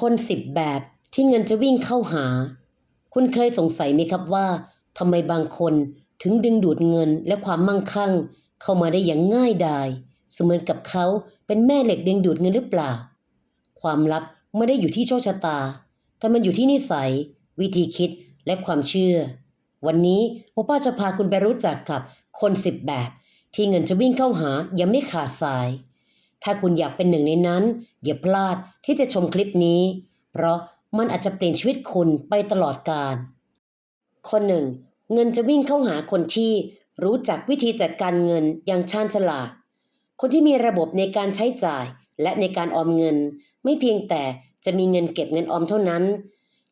คนสิบแบบที่เงินจะวิ่งเข้าหา คุณเคยสงสัยไหมครับว่าทำไมบางคนถึงดึงดูดเงินและความมั่งคั่ง เข้ามาได้อย่างง่ายดาย เสมือนกับเขาเป็นแม่เหล็กดึงดูดเงินหรือเปล่า ความลับไม่ได้อยู่ที่โชคชะตา แต่มันอยู่ที่นิสัย วิธีคิดและความเชื่อ วันนี้โอป้าจะพาคุณไปรู้จักกับคนสิบแบบ ที่เงินจะวิ่งเข้าหายังไม่ขาดสาย ถ้าคุณอยากเป็นหนึ่งในนั้น อย่าพลาดที่จะชมคลิปนี้ เพราะมันอาจจะเปลี่ยนชีวิตคุณไปตลอดกาลข้อหนึ่งเงินจะวิ่งเข้าหาคนที่รู้จักวิธีจัดการเงินอย่างชาญฉลาด คนที่มีระบบในการใช้จ่ายและในการออมเงิน ไม่เพียงแต่จะมีเงินเก็บเงินออมเท่านั้น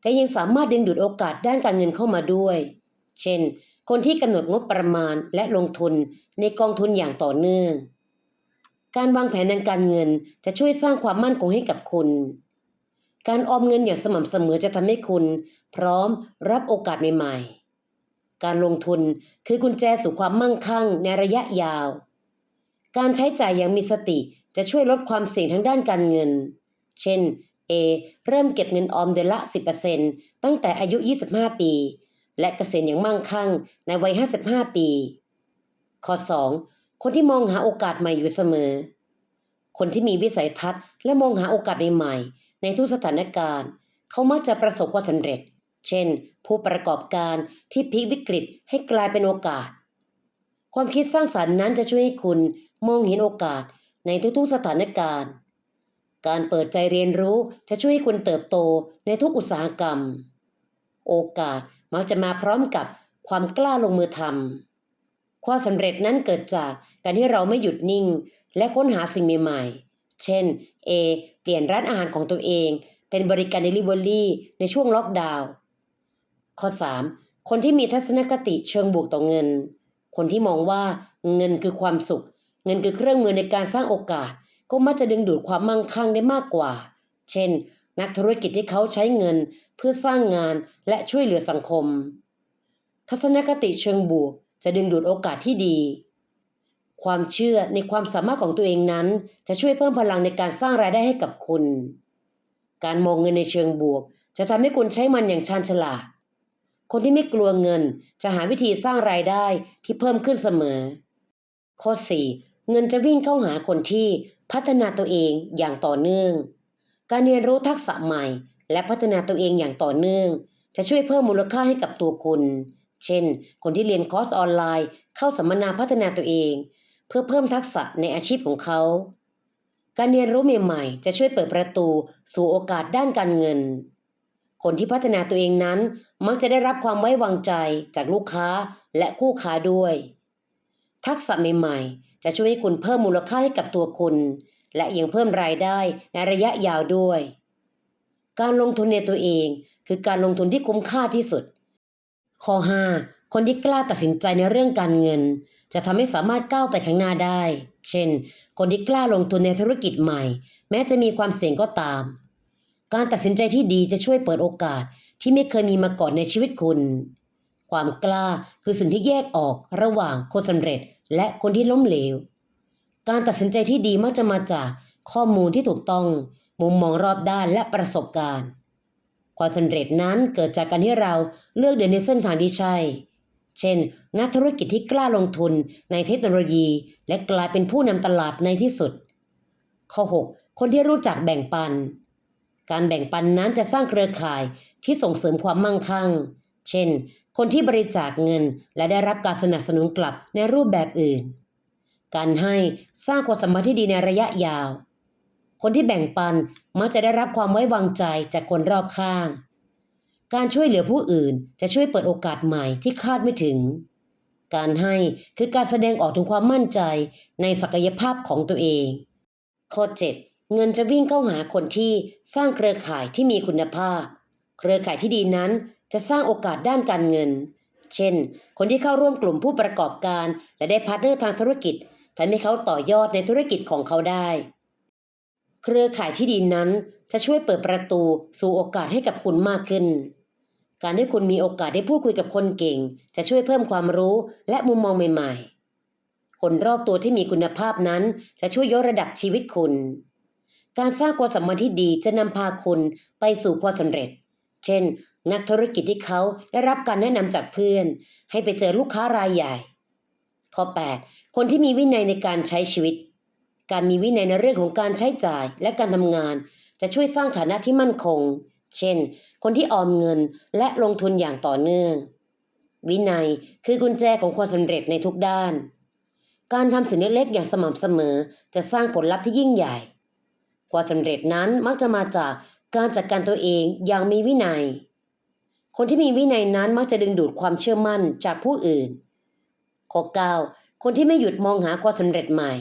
แต่ยังสามารถดึงดูดโอกาสด้านการเงินเข้ามาด้วย เช่น คนที่กำหนดงบประมาณและลงทุนในกองทุนอย่างต่อเนื่อง การวางแผนทางการเงินจะช่วยสร้างความมั่นคงให้กับคุณ การออมเงินอย่างสม่ำเสมอจะทำให้คุณ พร้อมรับโอกาสใหม่ๆ การลงทุนคือกุญแจสู่ความมั่งคั่งในระยะยาว การใช้จ่ายอย่างมีสติจะช่วยลดความเสี่ยงทางด้านการเงิน เช่น A เริ่มเก็บเงินออมเดือนละ 10%ตั้งแต่อายุ 25 ปี และเกษียณอย่างมั่งคั่งในวัย 55 ปี ข้อ 2 คนที่มองหาโอกาสใหม่อยู่เสมอ คนที่มีวิสัยทัศน์ และมองหาโอกาสใหม่ๆในทุกสถานการณ์ เขามักจะประสบความสำเร็จ เช่น ผู้ประกอบการที่พลิกวิกฤตให้กลายเป็นโอกาส ความคิดสร้างสรรค์นั้นจะช่วยให้คุณมองเห็นโอกาสในทุกๆสถานการณ์ การเปิดใจเรียนรู้จะช่วยให้คุณเติบโตในทุกอุตสาหกรรม โอกาสมักจะมาพร้อมกับความกล้าลงมือทำ ความสำเร็จนั้นเกิดจากการที่เราไม่หยุดนิ่ง และค้นหาสิ่งใหม่ๆ เช่น A เปลี่ยนร้านอาหารของตัวเอง เป็นบริการ Delivery ในช่วงล็อกดาวน์ ข้อ 3. คนที่มีทัศนคติเชิงบวกต่อเงิน คนที่มองว่าเงินคือความสุข เงินคือเครื่องมือในการสร้างโอกาส ก็มักจะดึงดูดความมั่งคั่งได้มากกว่า เช่น นักธุรกิจที่เขาใช้เงินเพื่อสร้างงานและช่วยเหลือสังคม ทัศนคติเชิงบวก จะดึงดูดโอกาสที่ดี ความเชื่อในความสามารถของตัวเองนั้น จะช่วยเพิ่มพลังในการสร้างรายได้ให้กับคุณ การมองเงินในเชิงบวก จะทำให้คุณใช้มันอย่างชาญฉลาด คนที่ไม่กลัวเงินจะหาวิธีสร้างรายได้ที่เพิ่มขึ้นเสมอ ข้อ 4. เงินจะวิ่งเข้าหาคนที่พัฒนาตัวเองอย่างต่อเนื่อง การเรียนรู้ทักษะใหม่ และพัฒนาตัวเองอย่างต่อเนื่อง จะช่วยเพิ่มมูลค่าให้กับตัวคุณ เช่น คนที่เรียนคอร์สออนไลน์ เข้าสัมมนาพัฒนาตัวเอง เพื่อเพิ่มทักษะในอาชีพของเขา การเรียนรู้ใหม่ๆ จะช่วยเปิดประตูสู่โอกาสด้านการเงิน คนที่พัฒนาตัวเองนั้น มักจะได้รับความไว้วางใจจากลูกค้าและคู่ค้าด้วย ทักษะใหม่ๆ จะช่วยให้คุณเพิ่มมูลค่าให้กับตัวคุณ และยังเพิ่มรายได้ในระยะยาวด้วย การลงทุนในตัวเองคือการลงทุนที่คุ้มค่าที่สุด ข้อ 5 คนที่กล้าตัดสินใจในเรื่องการเงิน จะทำให้สามารถก้าวไปข้างหน้าได้ เช่น คนที่กล้าลงทุนในธุรกิจใหม่ แม้จะมีความเสี่ยงก็ตาม การตัดสินใจที่ดีจะช่วยเปิดโอกาสที่ไม่เคยมีมาก่อนในชีวิตคุณ ความกล้าคือสิ่งที่แยกออกระหว่างคนสำเร็จและคนที่ล้มเหลว การตัดสินใจที่ดีมักจะมาจากข้อมูลที่ถูกต้อง มุมมองรอบด้านและประสบการณ์ ความสำเร็จนั้นเกิดจากการที่เราเลือกเดินในเส้นทางที่ใช่ เช่น นักธุรกิจที่กล้าลงทุนในเทคโนโลยี และกลายเป็นผู้นำตลาดในที่สุด ข้อ 6 คนที่รู้จักแบ่งปัน การแบ่งปันนั้นจะสร้างเครือข่ายที่ส่งเสริมความมั่งคั่ง เช่น คนที่บริจาคเงินและได้รับการสนับสนุนกลับในรูปแบบอื่น การให้สร้างความสัมพันธ์ที่ดีในระยะยาว คนที่แบ่งปันมักจะได้รับความไว้วางใจจากคนรอบข้าง การช่วยเหลือผู้อื่นจะช่วยเปิดโอกาสใหม่ที่คาดไม่ถึง การให้คือการแสดงออกถึงความมั่นใจในศักยภาพของตัวเอง ข้อ 7 เงินจะวิ่งเข้าหาคนที่สร้างเครือข่ายที่มีคุณภาพ เครือข่ายที่ดีนั้นจะสร้างโอกาสด้านการเงิน เช่น คนที่เข้าร่วมกลุ่มผู้ประกอบการ และได้พาร์ทเนอร์ทางธุรกิจทำให้เขาต่อยอดในธุรกิจของเขาได้ เครือข่ายที่ดีนั้นจะช่วยเปิดประตูสู่โอกาสให้กับคุณมากขึ้น การที่คุณมีโอกาสได้พูดคุยกับคนเก่ง จะช่วยเพิ่มความรู้และมุมมองใหม่ๆ คนรอบตัวที่มีคุณภาพนั้นจะช่วยยกระดับชีวิตคุณ การสร้างความสัมพันธ์ที่ดีจะนำพาคุณไปสู่ความสำเร็จ เช่น นักธุรกิจที่เขาได้รับการแนะนำจากเพื่อน ให้ไปเจอลูกค้ารายใหญ่ ข้อ 8 คนที่มีวินัยในการใช้ชีวิต การมีวินัยในเรื่องของการใช้จ่ายและการทำงาน จะช่วยสร้างฐานะที่มั่นคง เช่น คนที่ออมเงินและลงทุนอย่างต่อเนื่อง วินัยคือกุญแจของความสำเร็จในทุกด้าน การทำสิ่งเล็กๆอย่างสม่ำเสมอ จะสร้างผลลัพธ์ที่ยิ่งใหญ่ ความสำเร็จนั้นมักจะมาจากการจัดการตัวเองอย่างมีวินัย คนที่มีวินัยนั้นมักจะดึงดูดความเชื่อมั่นจากผู้อื่นข้อ9คนที่ไม่หยุดมองหาความสำเร็จใหม่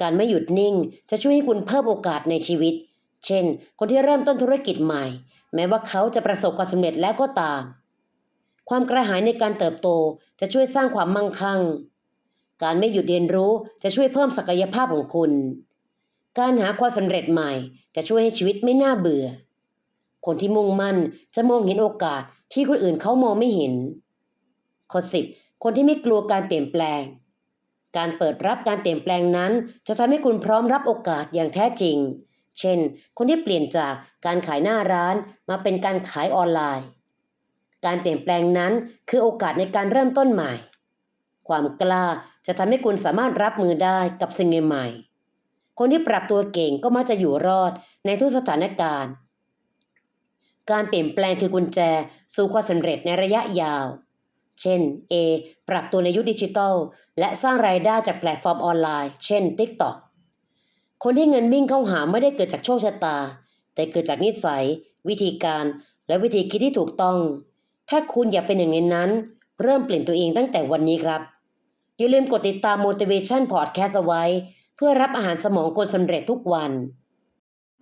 การไม่หยุดนิ่งจะช่วยให้คุณเพิ่มโอกาสในชีวิต เช่น คนที่เริ่มต้นธุรกิจใหม่ แม้ว่าเขาจะประสบความสำเร็จแล้วก็ตาม ความกระหายในการเติบโตจะช่วยสร้างความมั่งคั่ง การไม่หยุดเรียนรู้จะช่วยเพิ่มศักยภาพของคุณ การหาความสำเร็จใหม่จะช่วยให้ชีวิตไม่น่าเบื่อ คนที่มุ่งมั่นจะมองเห็นโอกาสที่คนอื่นเขามองไม่เห็นข้อ10คนที่ไม่กลัวการเปลี่ยนแปลง การเปิดรับการเปลี่ยนแปลงนั้น จะทำให้คุณพร้อมรับโอกาสอย่างแท้จริง เช่น คนที่เปลี่ยนจากการขายหน้าร้านมาเป็นการขายออนไลน์ การเปลี่ยนแปลงนั้นคือโอกาสในการเริ่มต้นใหม่ ความกล้าจะทำให้คุณสามารถรับมือได้กับสิ่งใหม่ๆคนที่ปรับตัวเก่งก็มักจะอยู่รอดในทุกสถานการณ์ การเปลี่ยนแปลงคือกุญแจสู่ความสำเร็จในระยะยาว เช่น A ปรับตัวในยุคดิจิทัล และสร้างรายได้จากแพลตฟอร์มออนไลน์ เช่น TikTok คนที่เงินวิ่งเข้าหาไม่ได้เกิดจากโชคชะตา แต่เกิดจากนิสัย วิธีการและวิธีคิดที่ถูกต้อง ถ้าคุณอยากเป็นหนึ่งในนั้น เริ่มเปลี่ยนตัวเองตั้งแต่วันนี้ครับ อย่าลืมกดติดตาม motivation podcast เอาไว้ เพื่อรับอาหารสมองคนสำเร็จทุกวัน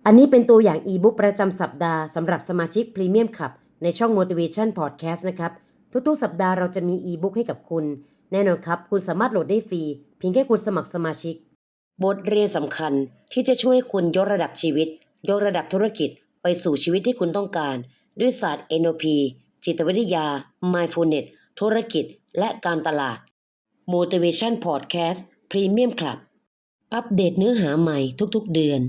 อันนี้เป็นตัวอย่างอีบุ๊กประจำสัปดาห์สำหรับสมาชิกพรีเมียมขับในช่อง motivation podcast นะครับ ทุกๆ สัปดาห์เราจะมีอีบุ๊กให้กับคุณ แน่นอนครับ คุณสามารถโหลดได้ฟรีเพียงแค่คุณสมัครสมาชิก บทเรียนสำคัญที่จะช่วยคุณยกระดับชีวิต ยกระดับธุรกิจ ไปสู่ชีวิตที่คุณต้องการ ด้วยศาสตร์ NLP จิตวิทยา Mindfulness ธุรกิจ และการตลาด Motivation Podcast Premium Club อัปเดตเนื้อหาใหม่ทุกๆ เดือน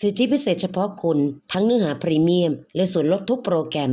สิทธิพิเศษเฉพาะคุณทั้งเนื้อหาพรีเมียม และส่วนลดทุกโปรแกรม